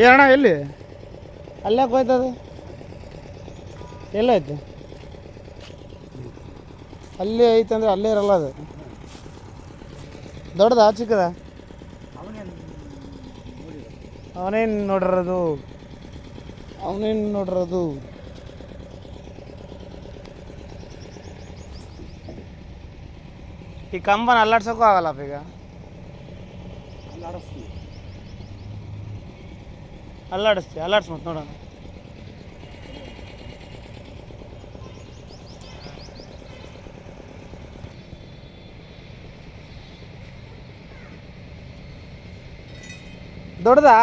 ಏನಣ್ಣ ಎಲ್ಲಿ? ಅಲ್ಲೇ ಹೋಯ್ತದು ಎಲ್ಲೈತೆ ಅಲ್ಲೇ ಐತೆ ಅಂದ್ರೆ ಅಲ್ಲೇ ಇರಲ್ಲ ಅದು. ದೊಡ್ಡದ ಚಿಕ್ಕದ? ಅವನೇನು ನೋಡಿರೋದು? ಅವನೇನು ನೋಡಿರೋದು? ಈ ಕಂಬನ ಅಲ್ಲಾಡ್ಸೋಕ್ಕೂ ಆಗಲ್ಲಪ್ಪ ಈಗ. ಅಲ್ಲಾಡಿಸ್ತಿ ಅಲ್ಲಾಡ್ಸ್ ಮತ್ತೆ ನೋಡೋಣ. ದೊಡ್ಡದಾ?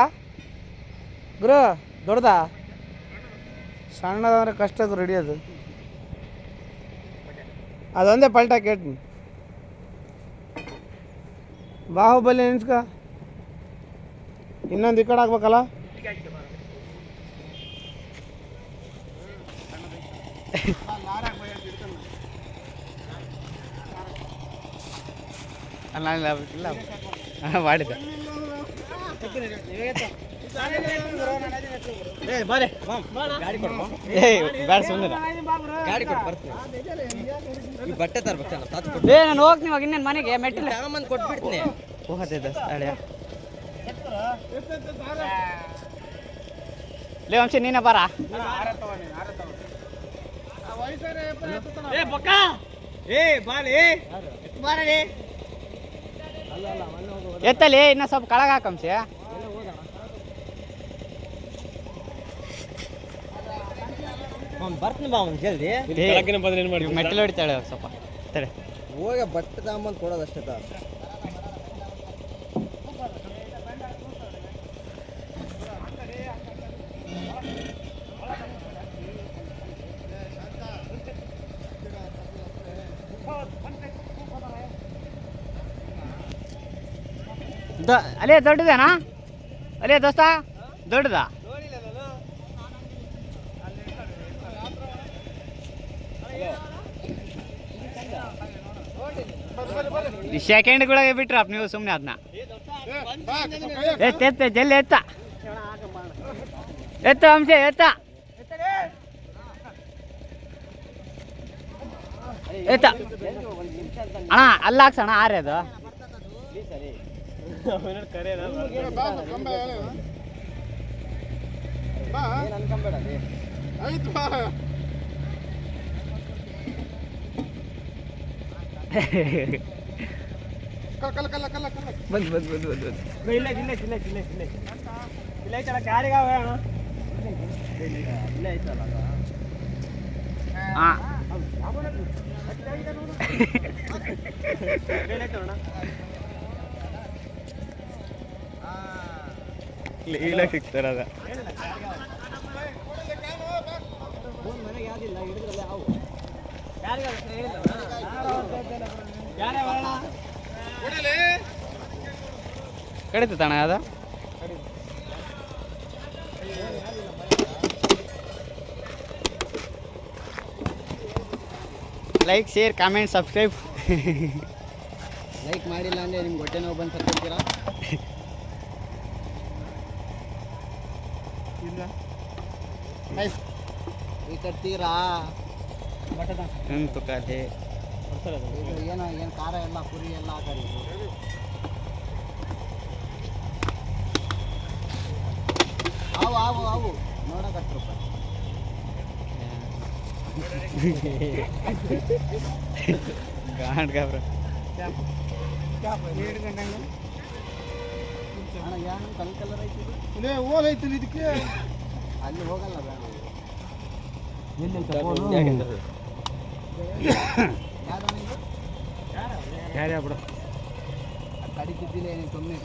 ಗುರು, ದೊಡ್ಡದಾ? ಸಣ್ಣದಂದ್ರೆ ಕಷ್ಟ ರೆಡಿ ಅದು ಅದೊಂದೇ ಪಲ್ಟ ಕೇಳ್ತೀನಿ. ಬಾಹುಬಲಿ ನೆನ್ಸ್ಕ. ಇನ್ನೊಂದು ಈ ಕಡೆ ಆಗ್ಬೇಕಲ್ಲ ಇಲ್ಲ. ಇಲ್ಲ ಮಾಡಿದ್ದೆ. ಏಯ್ ಬೇಡ ಸುಮ್ಮನೆ ಗಾಡಿ ಕೊಟ್ಟು ಬರ್ತೀನಿ. ಈ ಬಟ್ಟೆ ತರ್ಬೇಕಲ್ಲ ತಾತು ಏ ನಾನು ಹೋಗ್ತೀನಿ ಇವಾಗ ಇನ್ನೇನು ಮನೆಗೆ ಮೆಟ್ಟಿಲ್ಲ ತಗೊಂಬಂದು ಕೊಟ್ಬಿಡ್ತೀನಿ. ಹೋಗತ್ತಿದ್ದ ಲೇ ವಂಶಿ ನೀನೇ ಬಾರ. ಏ ಬಾಲಿ ಎತ್ತಲಿ ಇನ್ನ ಸ್ವಲ್ಪ ಕಳಗ ಹಾಕಂಸಿ ಬರ್ತೀನಿ ಬಾ ಅವ್ನು ಜಲ್ದಿ. ಮೆಟ್ಟಿಲು ಹೊಡಿತಾಳೆ ಸ್ವಲ್ಪ. ತಡೆ. ಹೋಗ ಬಟ್ಟೆ ತಗೊಂಬಂದು ಕೊಡೋದಷ್ಟೇ ಅಲ್ಲೇ ದೊಡ್ಡದೇನಾ? ಅಲ್ಲೇ ದೋಸ್ತ, ದೊಡ್ಡದಾ? ಸೆಕೆಂಡ್ಗಳಿಗೆ ಬಿಟ್ರಪ್ಪ ನೀವು ಸುಮ್ಮನೆ ಅದನ್ನ ಎತ್ತ ಎತ್ತ ಜಲ್ಲಿ ಎತ್ತ. ಎತ್ತ ಅಂಶ ಎತ್ತ. ಎತ್ತ. ಅಣ್ಣ, ಅಲ್ಲ ಹಾಕ್ಸಣ ಆರೆ ಅದು ಬಂದು ಬಂದ್ ಬಂದ್ ಬಂದ್ ಬಂದ್ ಇಲ್ಲ ಇಲ್ಲ ಇಲ್ಲ ಇಲ್ಲ ಇಲ್ಲ ಇಲ್ಲ ಐತಲ್ಲ ಅಣ್ಣ ಇಲ್ಲ ಐತಲ್ಲ ಹಾಂ ಇಲ್ಲ ಹಿಡಿದ್ರಲ್ಲ ಅವು ಕಡಿತಣ್ಣ ಅದ? Like share comment subscribe like ಮಾಡಿಲ್ಲ ಅಂದ್ರೆ ನಿಮ್ಗೆ ಹೊಟ್ಟೆ ನೋವು ಬಂದು ಸತ್ಕೊಳ್ತೀರಾ ಈ ಕಟ್ತೀರಾ ಎಂತು ಕಲೆ ಇದು ಏನೋ ಏನು ಖಾರ ಎಲ್ಲ ಪುರಿ ಎಲ್ಲ ಹಾಕಾರಿ ಇದು? ಅವು ಅವು ಅವು ನೋಡಕ್ಕೆ ಹತ್ತು ರೂಪಾಯಿ. ಗಾಂಡ್ ಗಾಬ್ರ. ಅಣ್ಣ ಏನು ಕಲ್ ಕಲರ್ ಐತಿ? ಇಲ್ಲೇ ಹೋಗೈತಿ ಇದಕ್ಕೆ. ಅಲ್ಲಿ ಹೋಗಲ್ಲ ಬೇಡ ಯಾರು ಯಾರ್ಯಾ ಬಿಡು ಕಡಿತಿದ್ದಿಲ್ಲ ಏನು ಸುಮ್ಮನೆ